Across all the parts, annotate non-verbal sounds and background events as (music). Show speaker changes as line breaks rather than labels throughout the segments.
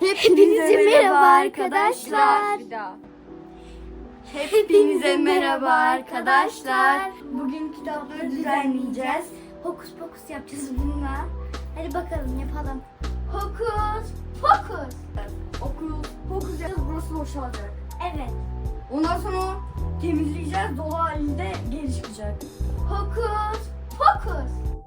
Hepinize merhaba arkadaşlar.
Bir daha.
Hepinize merhaba arkadaşlar. Bugün kitapları düzenleyeceğiz. Hokus pokus yapacağız bununla. Hadi bakalım yapalım. Hokus pokus.
Okul, fokus yapacağız. Burası boşalacak.
Evet.
Ondan sonra temizleyeceğiz. Dolu halinde geri çıkacak.
Hokus pokus.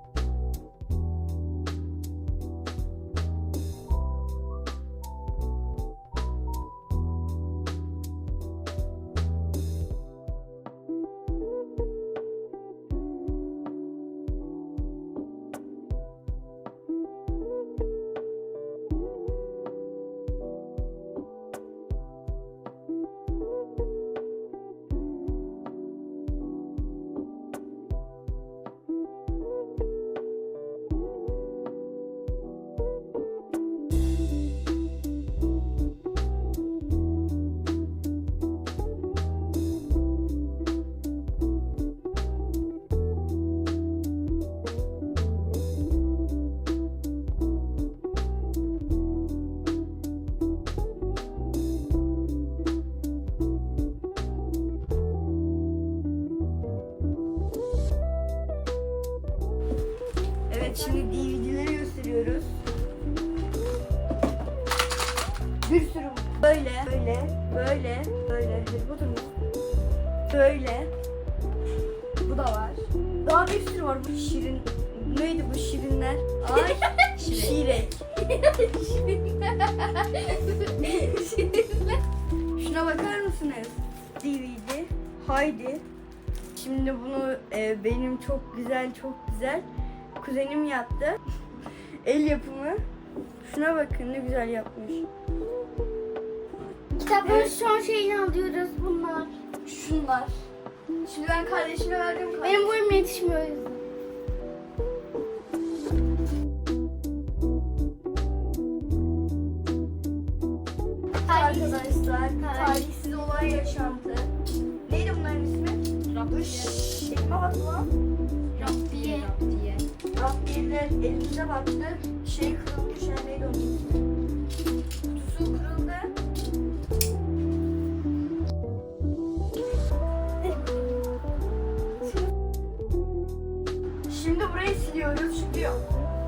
Şimdi DVD'leri gösteriyoruz. Bir sürü böyle, böyle, böyle, böyle. Harry Potter mı? Böyle. Bu da var. Daha bir sürü var. Bu şirin. Neydi bu şirinler? Ay. (laughs) Şirek. (laughs) Şuna bakar mısınız? DVD. Haydi. Şimdi bunu e, benim çok güzel, çok güzel kuzenim yaptı. El yapımı. Şuna bakın ne güzel yapmış.
Kitabın
Evet.
son şeyini alıyoruz bunlar.
Şunlar. Şimdi ben kardeşime verdim.
Benim boyum yetişmiyor.
Arkadaşlar, tarihsiz olay yaşantı. Neydi bunların ismi? Tekme battı lan.
Raptiye.
Raptiyeler elimize battı. Şey kırılmış ya neydi onun? Kutusu kırıldı. Şimdi burayı siliyoruz çünkü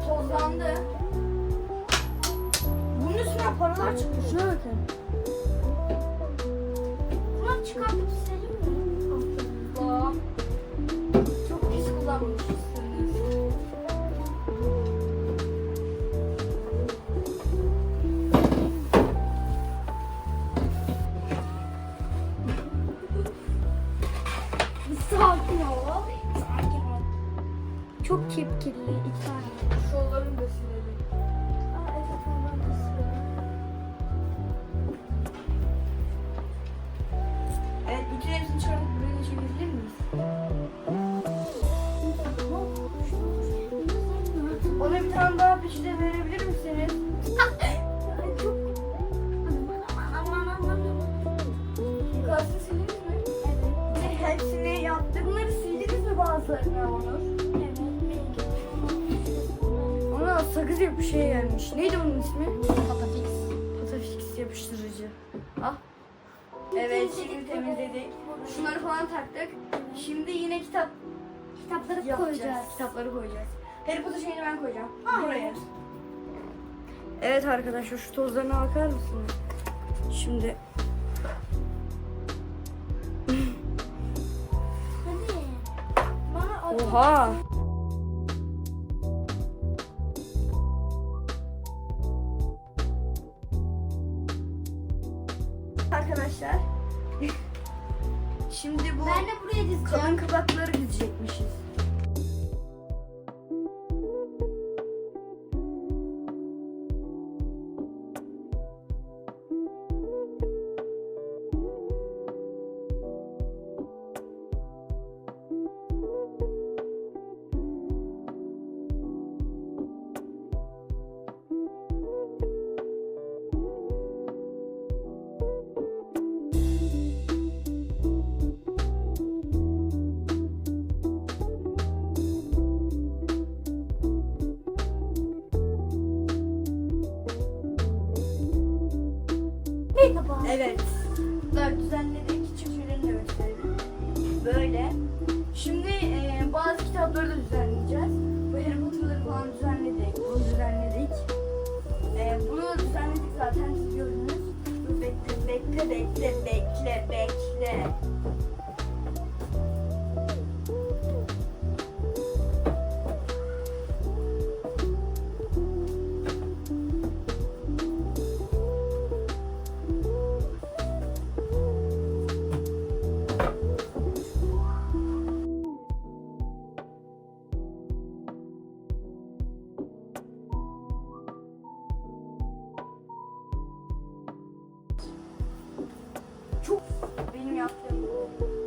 tozlandı. Bunun üstüne paralar çıktı. Şuna bakın. Çok
kepkirli iki tane.
Şollarını da silelim.
Aa evet ondan da silelim.
Evet, bütün hepsini çıkartıp buraya da çekebilir miyiz? Ona bir tane daha peçete verebilir misiniz?
Aman aman aman.
Yukarısını sildiniz mi?
Evet.
Hepsini yaptık. Bunları sildiniz mi bazılarını? Bir şey gelmiş. Neydi bunun ismi?
Patafix.
Patafix yapıştırıcı. Ah. Evet, şimdi temizledik. Şunları falan taktık. Şimdi yine kitap
Kitapları
yapacağız.
koyacağız.
Kitapları koyacağız. Harry Potter şeyini ben koyacağım.
Aynen.
Buraya. Evet arkadaşlar şu tozlarına bakar mısınız? Şimdi
Hadi.
Oha. Evet. Bunlar düzenledik. Çiftçilerini de. Böyle. Şimdi e, bazı kitapları da düzenleyeceğiz. Bu Harry Potter'ları falan düzenledik. Bunu düzenledik. E, bunu da düzenledik zaten siz gördünüz. Bekle, bekle, bekle, bekle, bekle. Benim yaptığım bu.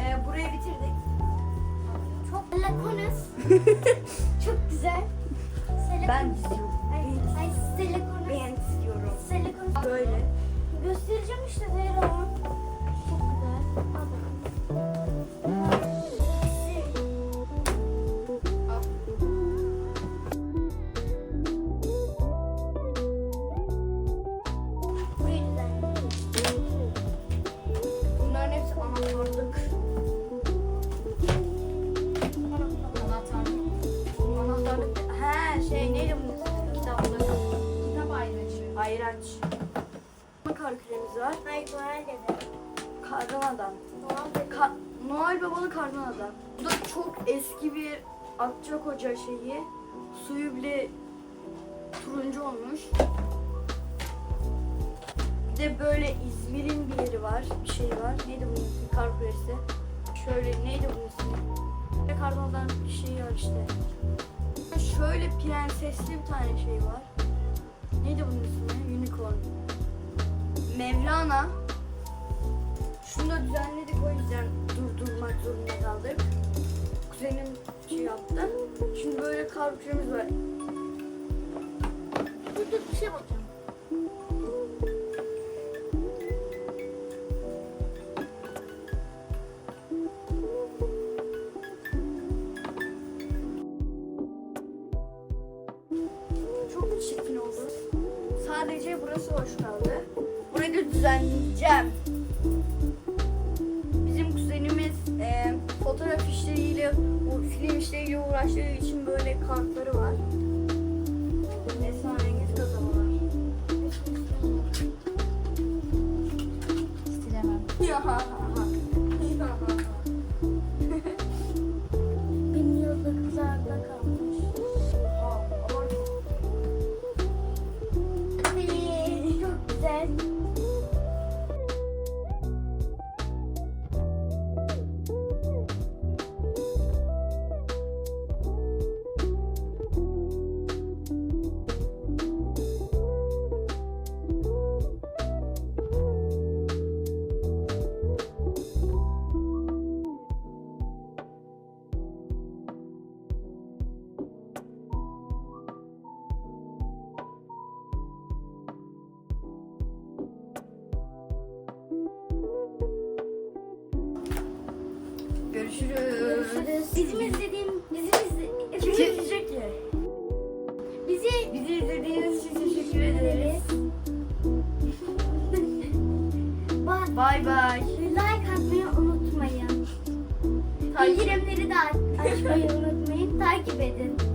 Şimdi
e, burayı bitirdik.
Çok lakonuz. (laughs) Çok güzel.
Ben diziyorum.
Ay, ay.
Ben diziyorum.
Selakonus.
Böyle.
Göstereceğim işte Zehra.
Ayraç. Kar küremiz var.
Ay Noel dedi.
Kardan adam.
Noel dedi.
Ka- Noel babalı kardan adam. Bu da çok eski bir Akçakoca şeyi. Suyu bile turuncu olmuş. Bir de böyle İzmir'in bir yeri var. Bir şey var. Neydi bunun ismi? Kar küresi. Şöyle neydi bunun ismi? Kardan adam bir şey var işte. Şöyle prensesli bir tane şey var. Neydi bunun ismi? Unicorn. Mevlana. Şunu da düzenledik o yüzden durdurmak zorunda kaldık. Kuzenim şey yaptı. Şimdi böyle kar var.
Dur dur bir şey bakacağım.
Çok çirkin oldu. Sadece burası hoş kaldı. Burayı da düzenleyeceğim. Bizim kuzenimiz e, fotoğraf işleriyle, film işleriyle uğraştığı için böyle kartları var. Ha ha ha. Ya Görüşürüz.
Görüşürüz. Bizim izlediğim, bizim
izleyecek ki?
bizi
Bizi izlediğiniz için teşekkür ederiz. (laughs) Bay bay.
like atmayı unutmayın. Bildirimleri de aç- açmayı unutmayın. Takip edin.